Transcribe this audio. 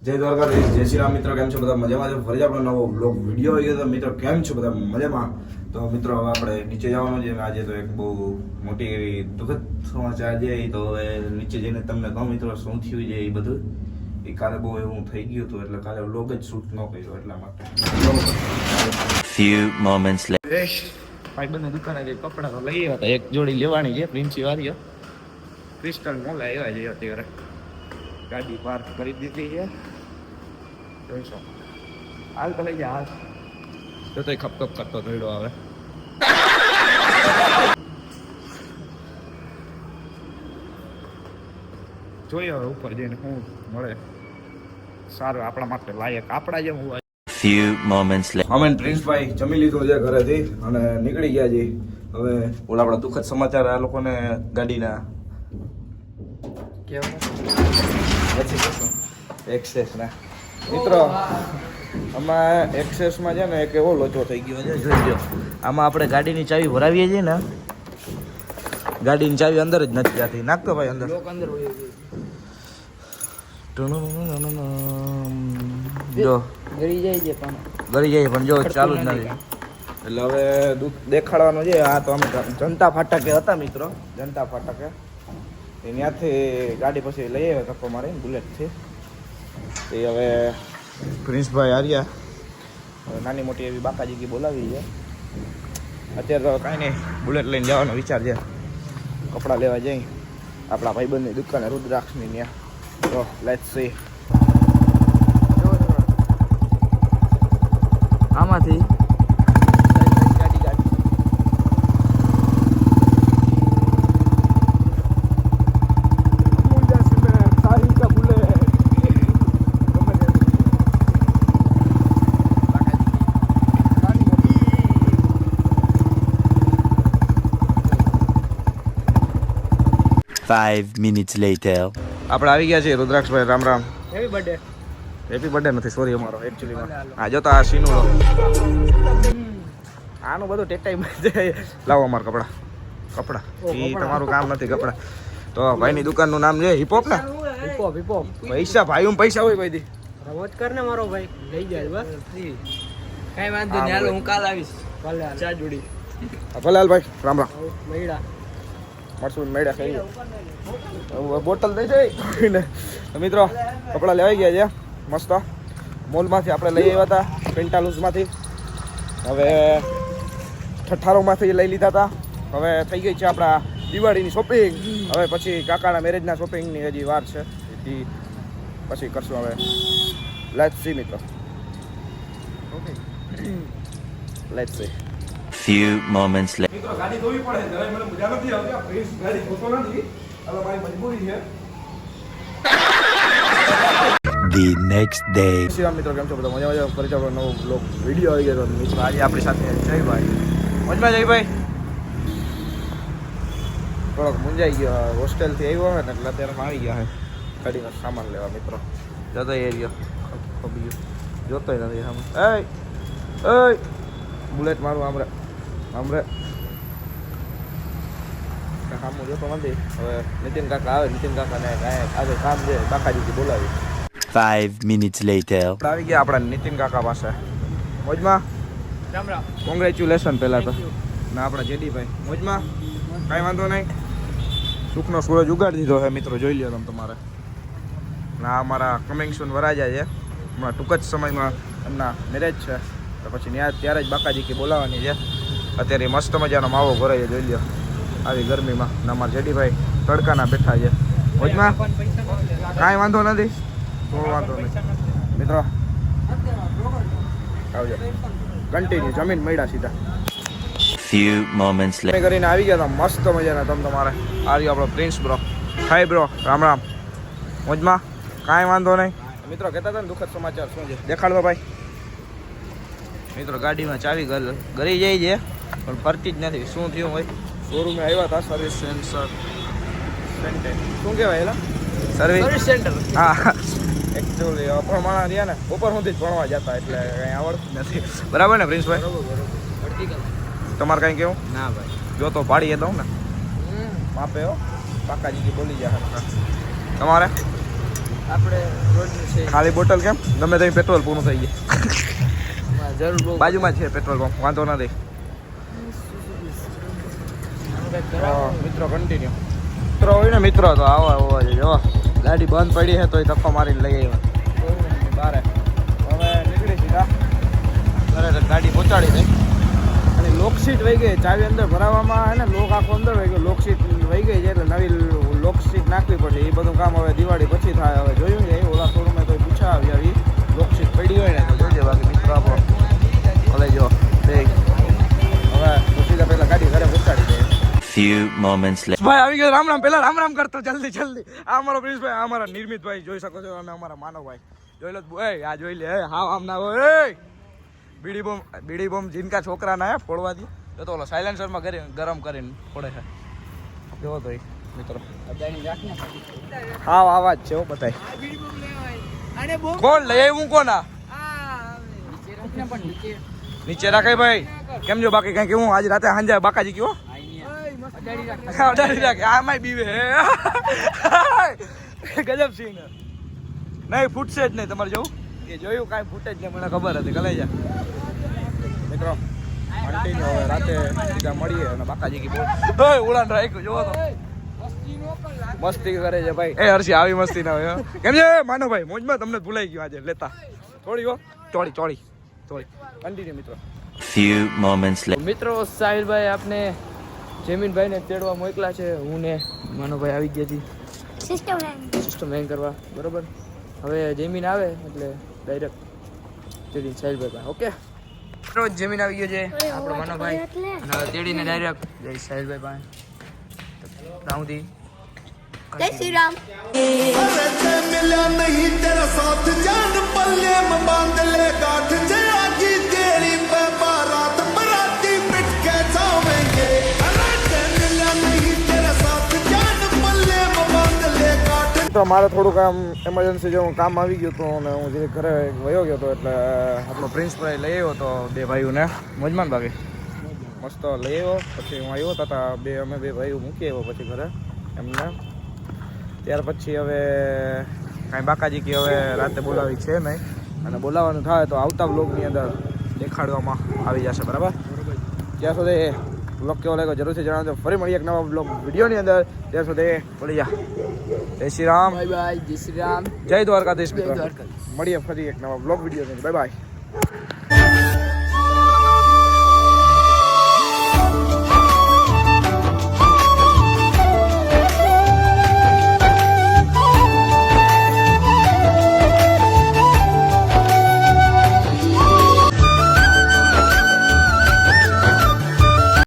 જય દ્વારકાધીશ જય શ્રી રામ મિત્રો કેમ છો બધા? મજામાં છે? ફરી આપણે નવો બ્લોગ વીડિયો આવી ગયો તો મિત્રો કેમ છો બધા? મજામાં? તો મિત્રો હવે આપણે નીચે જવાનું છે. આજે તો એક બહુ મોટી એવી દુઃખદ સમાચાર છે તો હવે નીચે જઈને તમને કહું મિત્રો શું થયું છે એ બધું? એ કાલે બહુ એવું થઈ ગયું હતું એટલે કાલે બ્લોગ જ શૂટ ન કર્યો એટલા માટે. ભાઈબંધની દુકાને જે કપડાં તો લઈ આવ્યા હતા. એક જોડી લેવાની છે પ્રિન્સી વાળી ક્રિસ્ટલ મોલ આવ્યા છે અત્યારે. ગાડી પાર્ક કરી દીધી છે. જોઈશો હાલ તો લઈ જા હાલ તો તો ખપ ખપ કરતો ધોઈડો આવે જોઈએ હવે ઉપર જઈને શું મળે સારું આપણા માટે લાયક આપણા જેવું હોય Few moments later. અમે પ્રિન્સભાઈ જમી લીધું છે ઘરેથી અને નીકળી ગયા છે. હવે ઓલા આપણા દુઃખદ સમાચાર આ લોકોને ગાડીના એક્સેસ ના. મિત્રો આમાં એક્સેસમાં છે ને એક એવો લોચો થઈ ગયો છે. જોઈ લો આમાં આપણે ગાડીની ચાવી ભરાવીએ છીએ ને ગાડીની ચાવી અંદર જ નથી જતી. નાખતો ભાઈ અંદર. જો ગળી જાય છે પણ. ગળી જાય પણ જો ચાલુ જ નથી. એટલે હવે દુઃખ દેખાડવાનું છે. આ તો અમે જનતા ફાટકે હતા મિત્રો. જનતા ફાટકે. ત્યાંથી ગાડી પછી લઈ આવ્યો ધક્કો મારી બુલેટથી એ હવે પ્રિન્સભાઈ હાર્યા. હવે નાની મોટી એવી બાકાજી બોલાવી છે. અત્યારે તો કાંઈ નહીં, બુલેટ લઈને જવાનો વિચાર છે. કપડાં લેવા જઈ. આપણા ભાઈબંધની દુકાને રુદ્રાક્ષની ત્યાં તો લેટ સી આમાંથી 5 minutes later. આપણે આવી ગયા છીએ રુદ્રાક્ષભાઈ Ram Ram. Happy birthday happy birthday નથી સોરી અમારો એકચ્યુઅલીમાં આ જો તો આ સીનો લો. આનું બધું ટેટાઈમ લાવો અમાર કપડા. કપડા. એ તમારું કામ નથી કપડા. તો ભાઈની દુકાનનું નામ છે હિપોપ ને? Hip hop hip hop. પૈસા ભાઈ પૈસા હોય ભાઈ દી રવત કર ને મારો ભાઈ. લઈ જાય બસ. કઈ વાંધો નહીં. હાલો હું કાલ આવીશ. ભલે ચા જોડી. ભલે હાલ ભાઈ. રામ રામ. મૈડા મળશું મેળા ખાઈ બોટલ દઈ જાય મિત્રો કપડાં લેવાઈ ગયા છે. મસ્ત. મોલમાંથી આપણે લઈ આવ્યા હતા પેન્ટાલુઝમાંથી. હવે ઠઠારોમાંથી લઈ લીધા હતા. હવે થઈ ગઈ છે આપણા દિવાળીની શોપિંગ હવે પછી કાકાના મેરેજના શોપિંગની હજી વાર છે. એથી પછી કરશું હવે. લેટ સી મિત્રો. Let's see Few moments later. મિત્રો ગાડી ધોવી પડે છે મને મજા નથી આવતી. આ પ્રિન્સ ગાડી ધોતો નથી. એટલે મારી મજબૂરી છે. The next day. શ્રી મિત્રો કેમ છો બધા? મજા મજા ફરી આપણો નવો બ્લોગ વીડિયો આવી ગયો તો મિત્રો આજે આપણી સાથે જયભાઈ. મજમાં જયભાઈ? થોડોક મુંજાઈ ગયો હોસ્ટેલથી આવ્યો હોય ને એટલે અત્યારે અમે આવી ગયા છે ગાડીનો સામાન લેવા મિત્રો. જતો એ ખબી ગયો જોતોય નથી સામે એ એય બુલેટ મારું આમરે આમરે સામું જોતો નથી હવે નીતિન કાકા આવે નીતિન કાકાને કાંઈ આગળ કામ છે કાકાજીથી બોલાવી. Five મિનિટ્સ લેટર આવી ગયા આપણા નીતિન કાકા પાસે. મોજમાં? કોંગ્રેચ્યુલેશન પહેલા તો. ના આપણા જેડીભાઈ. મોજમાં? કાંઈ વાંધો નહીં. સુખનો સૂરજ ઉગાડી દીધો છે મિત્રો જોઈ લ્યો તમે તમારે. ના અમારા કમિંગ સૂન વરાજા છે. હમણાં ટૂંક જ સમયમાં એમના મેરેજ છે. તો પછી ત્યાં ત્યારે જ બાકાજી કે બોલાવવાની છે. અત્યારે મસ્ત મજાનો માવો ભરાય જોઈ લ્યો. આવી ગરમીમાં ને અમારા જેડીભાઈ તડકાના બેઠા છે. મોજમાં? કાંઈ વાંધો નથી. કોઈ વાંધો નહીં. મિત્રો આવજો. કન્ટિન્યુ જમીન મળ્યા સીધા. Few moments later. તમે કરીને આવી ગયા હતા. મસ્ત મજાના તમ તમારે. આ રહ્યો આપણો prince bro. Hi bro. Ram Ram. મોજમાં? કાંઈ વાંધો નહીં. મિત્રો કહેતા હતા ને દુઃખદ સમાચાર શું છે? દેખાડો ભાઈ. મિત્રો ગાડીમાં ચાવી ગરી જાય છે. પણ ફરતી જ નથી. શું થયું હોય? શોરૂમે આવ્યા હતા સર્વિસ સેન્સર શું કહેવાય એલા? સર્વિસ સેન્ટર હા. એકચ્યુઅલી અભણ માણા રહ્યા ને ઉપર સુધી જ ભણવા જતા એટલે કંઈ આવડતું નથી. બરાબર ને પ્રિન્સભાઈ? તમારે કંઈ કેવું? ના ભાઈ. જો તો પાડીએ દઉં ને. માપે હો. કાકાજી બોલી જાય તમારે? આપણે ખાલી બોટલ કેમ? ગમે ત્યાં પેટ્રોલ પૂરું થઈ ગયું જરૂર બાજુમાં છે પેટ્રોલ પંપ વાંધો નથી. મિત્રો કન્ટિન્યુ મિત્રો હોય ને મિત્રો તો આવો આવો જ જો ગાડી બંધ પડી છે તોય ધક્કો મારીને લઈ આવ્યો. બારે. હવે નીકળી સીધા ઘરે ગાડી પહોંચાડી દઈ અને લોકસીટ વહી ગઈ ચાવી અંદર ભરાવામાં હે ને લોક આખો અંદર વહી ગયો. લોકસીટ વહી ગઈ છે એટલે નવી લોકસીટ નાખવી પડશે. એ બધું કામ હવે દિવાળી પછી થાય. હવે જોયું ને ઓલા શોરૂમે કોઈ પૂછા આવી આવી લોકસીટ પડી હોય ને તો જોજે બાકી મિત્રો આપો ભલે જો. Few moments later. ભાઈ આવી ગયો. રામ રામ. પેલા રામ રામ કરતો. જલ્દી જલ્દી. આ અમારો પ્રિન્સભાઈ આ અમારા નિર્મિતભાઈ જોઈ શકો છો અને અમારા માનવભાઈ. જોઈ લો એ આ જોઈ લે. હા આમ ના હોય. એ બીડી બોમ બીડી બોમ જીનકા છોકરા ના હે ફોડવા દી. તો તો ઓલો સાયલેન્સરમાં કરી ગરમ કરીને ફોડે છે. જોવો તો મિત્રો. હા આવાજ છે હો બધાય. કોણ લઈ આવ્યું? કોના નીચે રાખાય ભાઈ. કેમ જો બાકી કઈ કેવું આજ રાતે હાંજે બાકાજી કયો? અડાડી રાખ. આમાંય બીવે ગજબ સીન નહીં ફૂટશે જ નહીં તમારે જવું. એ જોયું કાંઈ ફૂટે જ નહીં મને ખબર હતી. કલાઈ જા મિત્રો કન્ટિન્યુ હવે રાતે સીધા મળીએ અને બાકાજી કી બોલ ઉડાન રાખ્યું જોવો તો. મસ્તી નો કર લાગ. મસ્તી કરે છે ભાઈ. એ હર્ષી આવી મસ્તી ના હોય. કેમ છે? માનો ભાઈ મોજમાં તમને ભૂલાઈ ગયું આજે. લેતા. થોડી હો. ચોળી ચોળી ચોળી. કન્ટિન્યુ મિત્રો. Few moments later. મિત્રો સાહિલભાઈ આપને જેમીનભાઈને તેડવા મોકલા છે. હું ને માનોભાઈ આવી ગયા છીએ. સિસ્ટમ હેંગ કરવા. બરોબર? હવે જેમીન આવે એટલે ડાયરેક્ટ તેડી સાહેલભાઈ પાસે ઓકે રોજ જમીન આવી ગયો છે. આપણો માનોભાઈ અને તેડીને ડાયરેક્ટ જય સાહેબભાઈ પાસે. રાઉથી જય શ્રી રામ મિલ્યા નહીં. તેરા સાથ જાન પલ્લે માં બાંધ જે આગે તો મારે થોડુંક આમ એમરજન્સી જેવું કામ આવી ગયું હતું અને હું જે ઘરે વયો ગયો હતો એટલે આપણો પ્રિન્સ લઈ આવ્યો હતો બે ભાઈઓને. મજમાન બાકી? મસ્ત લઈ આવ્યો. પછી હું આવ્યો હતા બે, અમે બે ભાઈઓ મૂકી આવ્યો પછી ઘરે એમને. ત્યાર પછી હવે કાંઈ બાકાજી કે હવે રાતે બોલાવી છે નહીં. અને બોલાવવાનું થાય તો આવતા બ્લોગની અંદર દેખાડવામાં આવી જશે, બરાબર? ત્યાં સુધી બ્લોગ કેવો લાગ્યો જરૂરથી જણાવજો. ફરી મળીએ એક નવા બ્લોગ વિડીયોની અંદર. ત્યાં સુધી બોલી જા. જય શ્રી રામ. બાય બાય જય શ્રી રામ. જય દ્વારકાધીશ મિત્રો. મળીએ ફરી એક નવા બ્લોગ વીડિયો બાય બાય.